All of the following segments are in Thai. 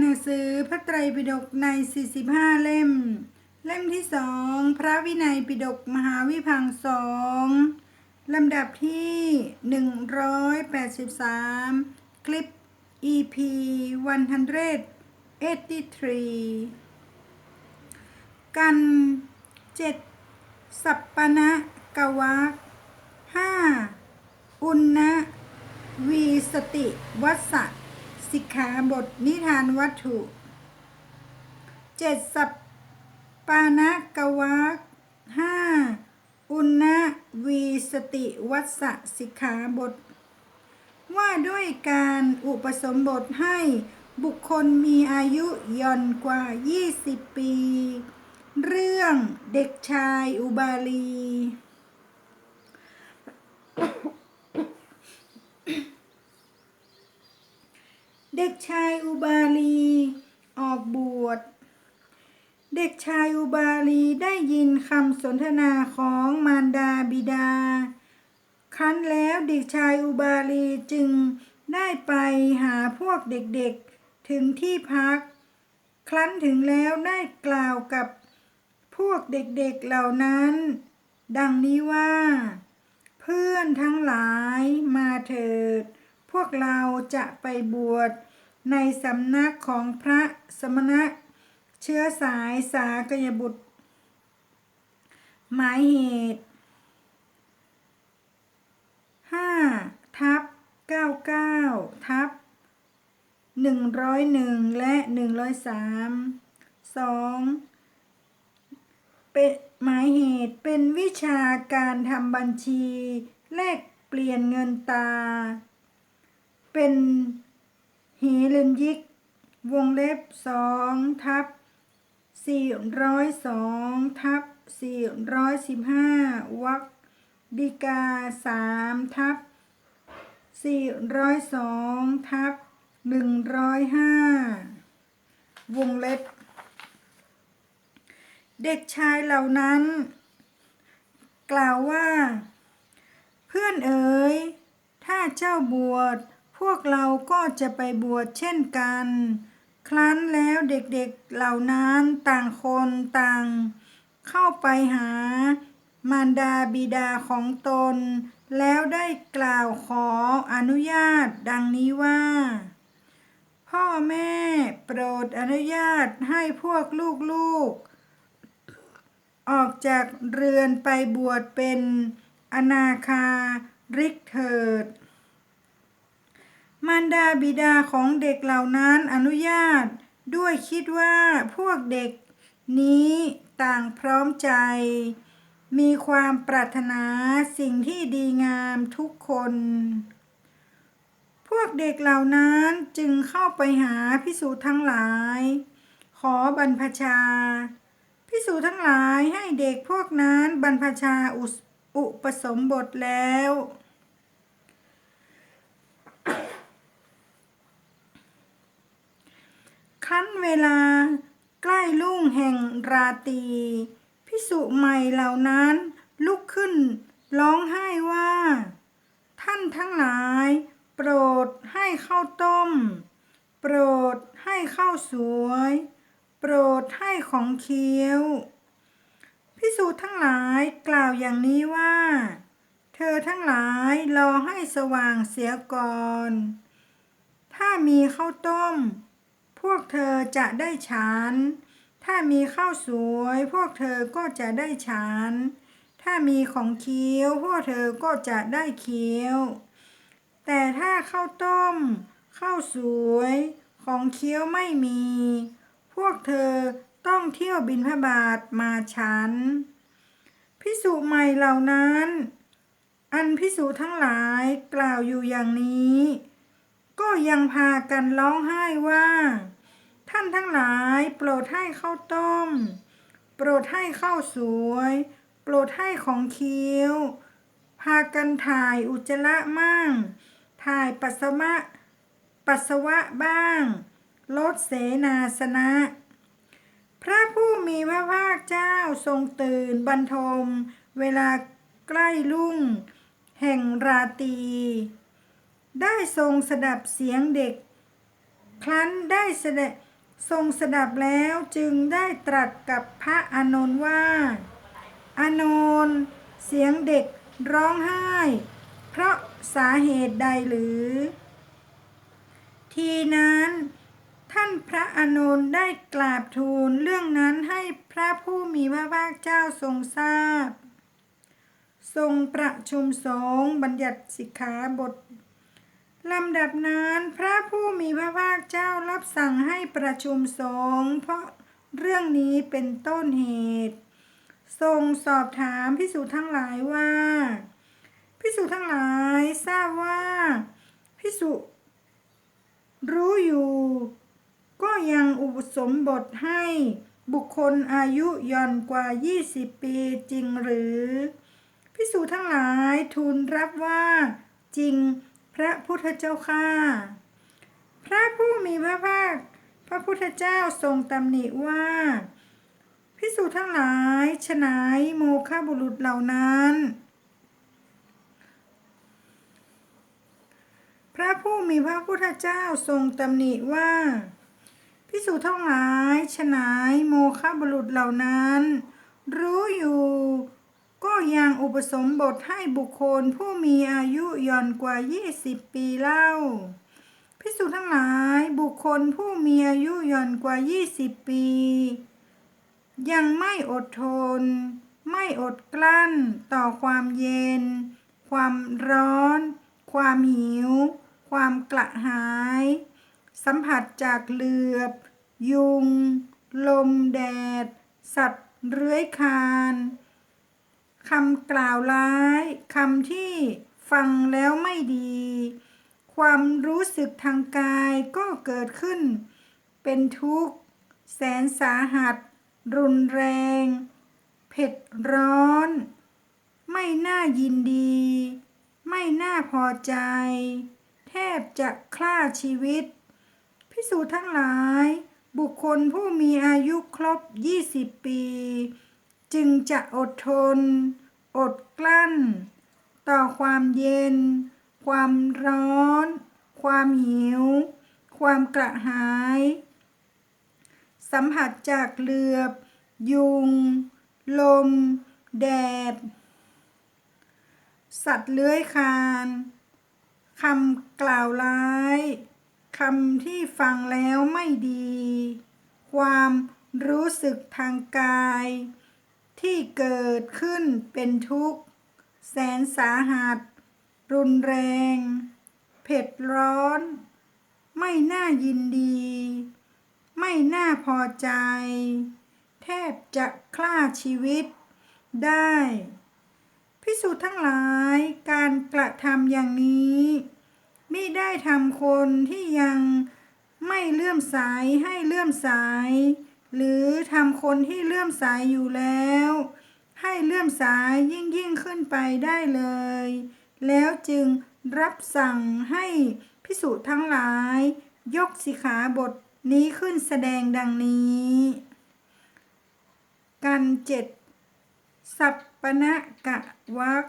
หนังสือพระไตรปิฎกใน 45 เล่ม เล่มที่สองพระวินัยปิฎกมหาวิพังสองลำดับที่ 183 คลิป EP 183 กันเจ็ดสัปปณะกวักห้าอุณนะวีสติวัสสะ สิกขาบทนิทานวัตถุเจ็ดสัปปานะกวักห้าอุณนะวีสติวัสสะสิกขาบท ว่าด้วยการอุปสมบทให้บุคคลมีอายุย่อนกว่า 20 ปี เรื่องเด็กชายอุบาลี เด็กชายอุบาลี ออกบวช เด็กชายอุบาลีได้ยินคำสนทนาของมารดาบิดา ครั้นแล้วเด็กชายอุบาลีจึงได้ไปหาพวกเด็กๆถึงที่พัก ครั้นถึงแล้วได้กล่าวกับพวกเด็กๆเหล่านั้น ดังนี้ว่า เพื่อนทั้งหลายมาเถิด พวกเราจะไปบวช ในสำนักของพระสมณะ เชื้อสายสากยบุตร หมายเหตุ5ทับ99ทับ101และ103 2เป็นหมายเหตุเป็นวิชาการทำบัญชี แลกเปลี่ยนเงินตา เป็น ฮีเลนยิก วงเล็บสองทับสี่ร้อยสองทับสี่ร้อยสิบห้าวักดีกาสามทับสี่ร้อยสองทับหนึ่งร้อยห้าวงเล็บ เด็กชายเหล่านั้น กล่าวว่า เพื่อนเอ๋ยถ้าเจ้าบวช พวกเราก็จะไปบวชเช่นกัน ครั้นแล้วเด็กๆเหล่านั้นต่างคนต่าง เข้าไปหา มารดาบิดาของตน แล้วได้กล่าวขออนุญาตดังนี้ว่า พ่อแม่โปรดอนุญาตให้พวกลูกๆออกจากเรือนไปบวชเป็นอนาคาริกเถิด มารดาบิดาของเด็กเหล่านั้นอนุญาต ด้วยคิดว่าพวกเด็กนี้ต่างพร้อมใจ มีความปรารถนาสิ่งที่ดีงามทุกคน พวกเด็กเหล่านั้นจึงเข้าไปหาพิสูจน์ทั้งหลาย ขอบรรพชา พิสูจน์ทั้งหลายให้เด็กพวกนั้นบรรพชาอุอุปสมบทแล้ว คั้นเวลา ใกล้ลุ่งแห่งราตรีพิสุใหม่เหล่านั้น ลุกขึ้น ร้องไห้ว่า ท่านทั้งหลาย โปรดให้ข้าวต้ม โปรดให้ข้าวสวย โปรดให้ของเคี้ยวพิสูจทั้งหลายกล่าวอย่างนี้ว่า เธอทั้งหลายรอให้สว่างเสียก่อน ถ้ามีข้าวต้ม พวกเธอจะได้ฉัน ถ้ามีข้าวสวย พวกเธอก็จะได้ฉัน ถ้ามีของเคี้ยว พวกเธอก็จะได้เคี้ยว แต่ถ้าข้าวต้ม ข้าวสวย ของเคี้ยวไม่มี พวกเธอต้องเที่ยวบินพบาทมาฉัน พิสุใหม่เหล่านั้น อันพิสุทั้งหลายกล่าวอยู่อย่างนี้ ก็ยังพากันร้องไห้ว่า ท่านทั้งหลายโปรดให้ข้าวต้ม โปรดให้ข้าวสวย โปรดให้ของเคี้ยว พากันถ่ายอุจจาระมั่ง ถ่ายปัสสาวะปัสสาวะบ้าง ลดเสนาสนะ พระผู้มีพระภาคเจ้าทรงตื่นบรรทม เวลาใกล้รุ่ง แห่งราตรีได้ทรงสดับเสียงเด็ก ครั้นได้เสด็จ ทรงสดับแล้วจึงได้ตรัสกับพระอานนท์ว่า อานนท์เสียงเด็กร้องไห้ เพราะสาเหตุใดหรือ ทีนั้นท่านพระอานนท์ได้กราบทูลเรื่องนั้นให้พระผู้มีพระภาคเจ้าทรงทราบ ทรงประชุมสงฆ์บัญญัติสิกขาบท ลำดับนั้นพระผู้มีพระภาคเจ้ารับสั่งให้ประชุมสงฆ์เพราะเรื่องนี้เป็นต้นเหตุ ทรงสอบถามพิสูจน์ทั้งหลายว่า พิสูจน์ทั้งหลายทราบว่าพิสุรู้อยู่ ก็ยังอุปสมบทให้บุคคลอายุย่อนกว่า 20 ปีจริงหรือ พิสูจน์ทั้งหลายทูลรับว่าจริง พระพุทธเจ้าข้าพระผู้มีพระภาค พระพุทธเจ้าทรงตำหนิว่า พิสูจน์ทั้งหลายฉนายโมฆะบุรุษเหล่านั้น พระผู้มีพระพุทธเจ้าทรงตำหนิว่าพิสูจน์ทั้งหลายฉนายโมฆะบุรุษเหล่านั้น รู้อยู่ ก็ยังอุปสมบทให้บุคคลผู้มีอายุย่อนกว่า 20 ปีเล่าพิสูจน์ทั้งหลายบุคคลผู้มีอายุย่อนกว่า 20 ปี ยังไม่อดทน ไม่อดกลั้นต่อความเย็น ความร้อน ความหิว ความกระหาย สัมผัสจากเหลือบ ยุง ลมแดด สัตว์เลื้อยคาน คำกล่าวร้ายคำที่ฟังแล้วไม่ดี ความรู้สึกทางกายก็เกิดขึ้น เป็นทุกข์ แสนสาหัส รุนแรง เผ็ดร้อน ไม่น่ายินดี ไม่น่าพอใจ แทบจะฆ่าชีวิต พิสูจน์ทั้งหลาย บุคคลผู้มีอายุครบ 20 ปี จึงจะอดทน อดกลั้น ต่อความเย็น ความร้อน ความหิว ความกระหาย สัมผัสจากเหลือบ ยุง ลม แดด สัตว์เลื้อยคลานคำกล่าวร้ายคำที่ฟังแล้วไม่ดี ความรู้สึกทางกาย ที่เกิดขึ้นเป็นทุกข์ แสนสาหัส รุนแรง เผ็ดร้อน ไม่น่ายินดี ไม่น่าพอใจ แทบจะฆ่าชีวิตได้พิสูจน์ทั้งหลายการกระทำอย่างนี้ไม่ได้ทำคนที่ยังไม่เลื่อมใสให้เลื่อมใส หรือทำคนที่เลื่อมใสอยู่แล้ว ให้เลื่อมใสยิ่งยิ่งขึ้นไปได้เลย แล้วจึงรับสั่งให้พิสูจน์ทั้งหลาย ยกสิขาบทนี้ขึ้นแสดงดังนี้ กันเจ็ดสัปปณะกะวัก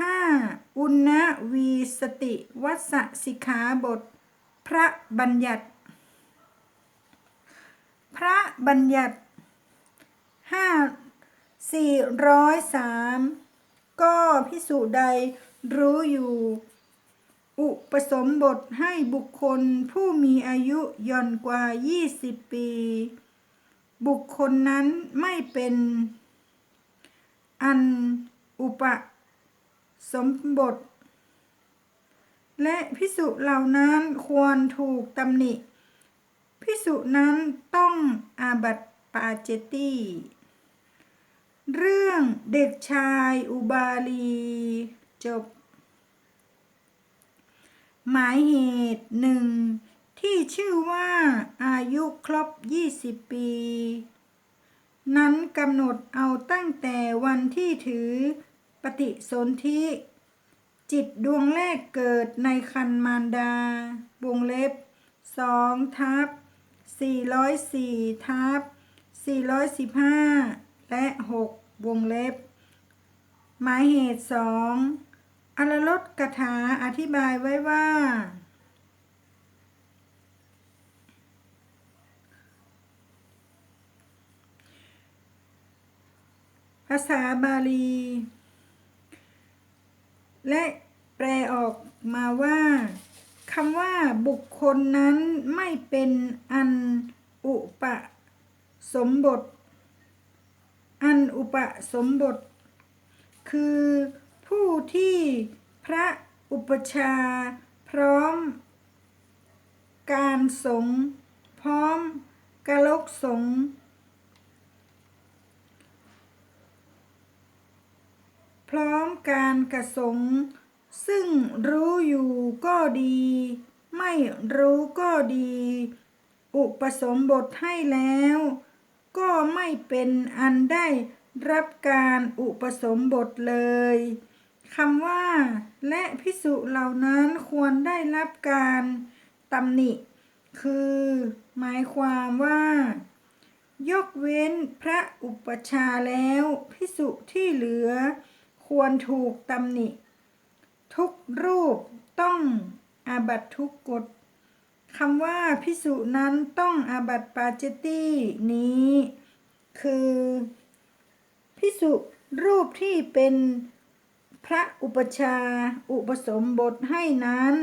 ห้าอุณวีสติวัสสิขาบท พระบัญญัติ พระบัญญัติห้าสี่ร้อยสามก็พิสูจน์ใดรู้อยู่ อุปสมบทให้บุคคลผู้มีอายุย่อนกว่า 20 ปี บุคคลนั้นไม่เป็นอันอุปสมบท และพิสุเหล่านั้นควรถูกตำหนิ สุนั้นต้องอาบัติปาเจตีเรื่องเด็กชายอุบาลีจบ หมายเหตุหนึ่งที่ชื่อว่าอายุครบ 20 ปี นั้นกำหนดเอาตั้งแต่วันที่ถือปฏิสนธิจิตดวงแรกเกิดในคันมารดาวงเล็บสองทับ 404ทับ415 และ 6 วงเล็บ หมายเหตุ 2อารลดกถาอธิบายไว้ว่า ภาษาบาลี และแปลออกมาว่า คำว่าบุคคลนั้นไม่เป็นอันอุปสมบท อันอุปสมบท คือผู้ที่พระอุปชาพร้อม การสงฆ์พร้อมกาลกสงฆ์พร้อมการกระสง์ ซึ่งรู้อยู่ก็ดี ไม่รู้ก็ดี อุปสมบทให้แล้ว ก็ไม่เป็นอันได้รับการอุปสมบทเลยคำว่า และพิสุเหล่านั้นควรได้รับการตำหนิ คือ หมายความว่า ยกเว้นพระอุปชาแล้วพิสุที่เหลือ ควรถูกตำหนิ ทุกรูปต้องอาบัตทุกกฎคำว่าพิสุนั้นต้องอาบัตปาจิตตีนี้ คือพิสุรูปที่เป็นพระอุปชาอุปสมบทให้นั้น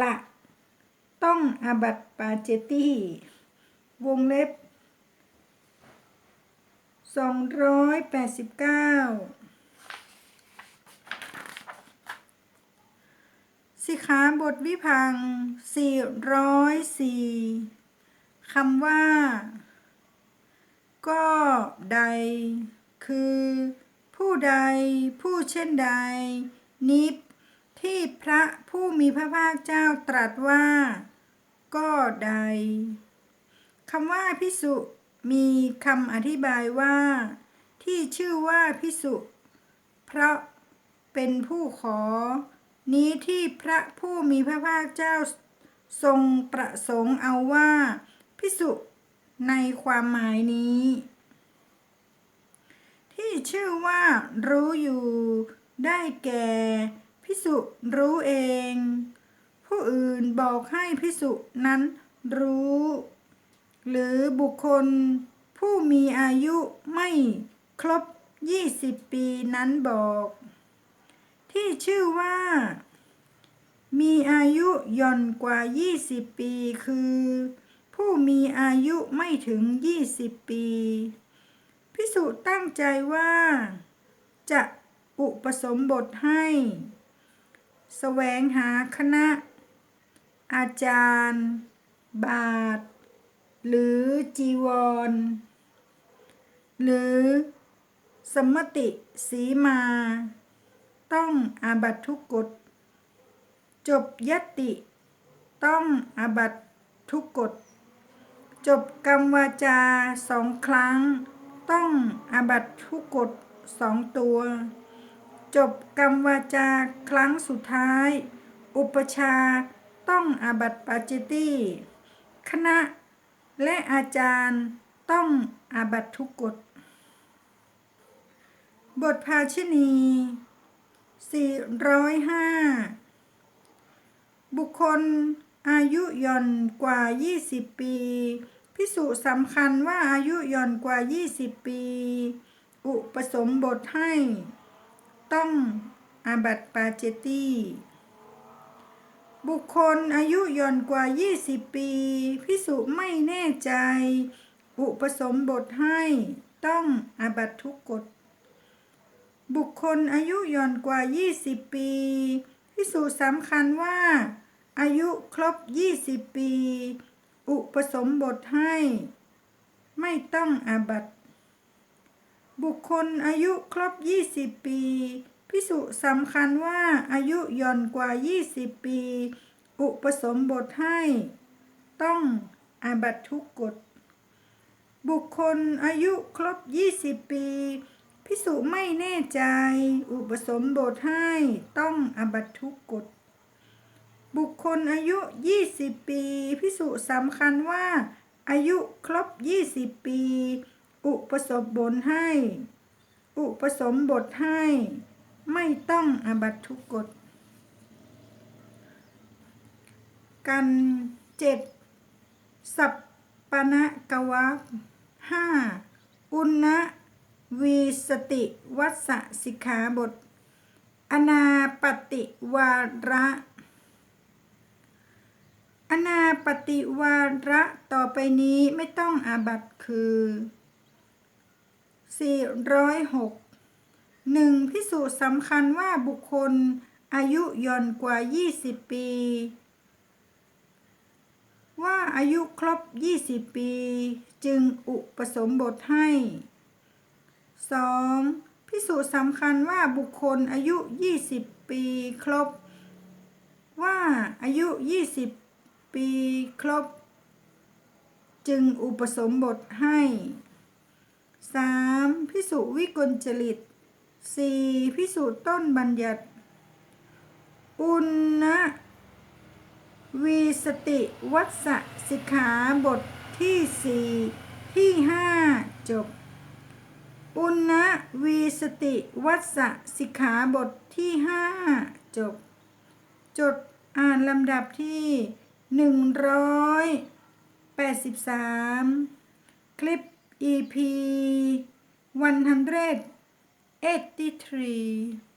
ละต้องอาบัตปาเจตีวงเล็บ 289 สิขาบทวิพัง404คำว่า ก็ใด คือ ผู้ใด ผู้เช่นใด นิพที่พระผู้มีพระภาคเจ้าตรัสว่า ก็ใดคำว่าพิสุมีคำอธิบายว่า ที่ชื่อว่าพิสุเพราะเป็นผู้ขอ นี้ที่พระผู้มีพระภาคเจ้าทรงประสงค์เอาว่าพิสุในความหมายนี้ ที่ชื่อว่ารู้อยู่ได้แก่พิสุรู้เอง ผู้อื่นบอกให้พิสุนั้นรู้ หรือบุคคลผู้มีอายุไม่ครบ 20 ปีนั้นบอก ที่ชื่อว่า มีอายุย่อนกว่า 20 ปี คือ ผู้มีอายุไม่ถึง 20 ปี พิสุตั้งใจว่า จะอุปสมบทให้แสวงหาคณะ อาจารย์ บาท หรือจีวร หรือสมมติสีมา ต้องอาบัตทุกกฎ จบยตติ ต้องอาบัตทุกกฎ จบกรรมวาจาสองครั้ง ต้องอาบัตทุกกฎสองตัว จบกรรมวาจาครั้งสุดท้าย อุปชาต้องอาบัตปาจิตตีคณะและอาจารย์ต้องอาบัตทุกกฎ บทภาชณี 405 บุคคลอายุย่อนกว่า 20 ปี พิสุสำคัญว่าอายุย่อนกว่า 20 ปี อุปสมบทให้ ต้องอาบัติปาเจตีบุคคลอายุย่อนกว่า 20 ปี พิสุไม่แน่ใจ อุปสมบทให้ต้องอาบัตทุกกฎ บุคคลอายุย่อนกว่า 20 ปีพิสูจน์สำคัญว่า อายุครบ 20 ปี อุปสมบทให้ ไม่ต้องอาบัตบุคคลอายุครบ 20 ปีพิสุสำคัญว่าอายุย่อนกว่า 20 ปี อุปสมบทให้ ต้องอาบัตทุกกฎ บุคคลอายุครบ 20 ปี พิสุไม่แน่ใจ อุปสมบทให้ต้องอบัตทุกกฎ บุคคลอายุ 20 ปี พิสุสำคัญว่า อายุครบ 20 ปี อุปสมบทให้ อุปสมบทให้ ไม่ต้องอบัตทุกกฎ กันเจ็ดสัปปณะกวักห้าอุณนะ วีสติวัสสิกขาบท อนาปฏิวาระอนาปฏิวาระต่อไปนี้ไม่ต้องอาบัตคือ 406หนึ่งพิสูจน์สำคัญว่าบุคคลอายุย่อนกว่า 20 ปี ว่าอายุครบ 20 ปี จึงอุปสมบทให้ 2. พิสูจน์สำคัญว่าบุคคลอายุ 20 ปีครบ ว่าอายุ 20 ปีครบ จึงอุปสมบทให้ 3. พิสุวิกลจริต 4. พิสูจน์ต้นบัญญัติ อุณนะวีสติวัสสิกขาบทที่ 4 ที่ 5 จบ ปุณณะวีสติวัสสสิกขาบทที่5จบ จดอ่านลำดับที่183คลิป EP 183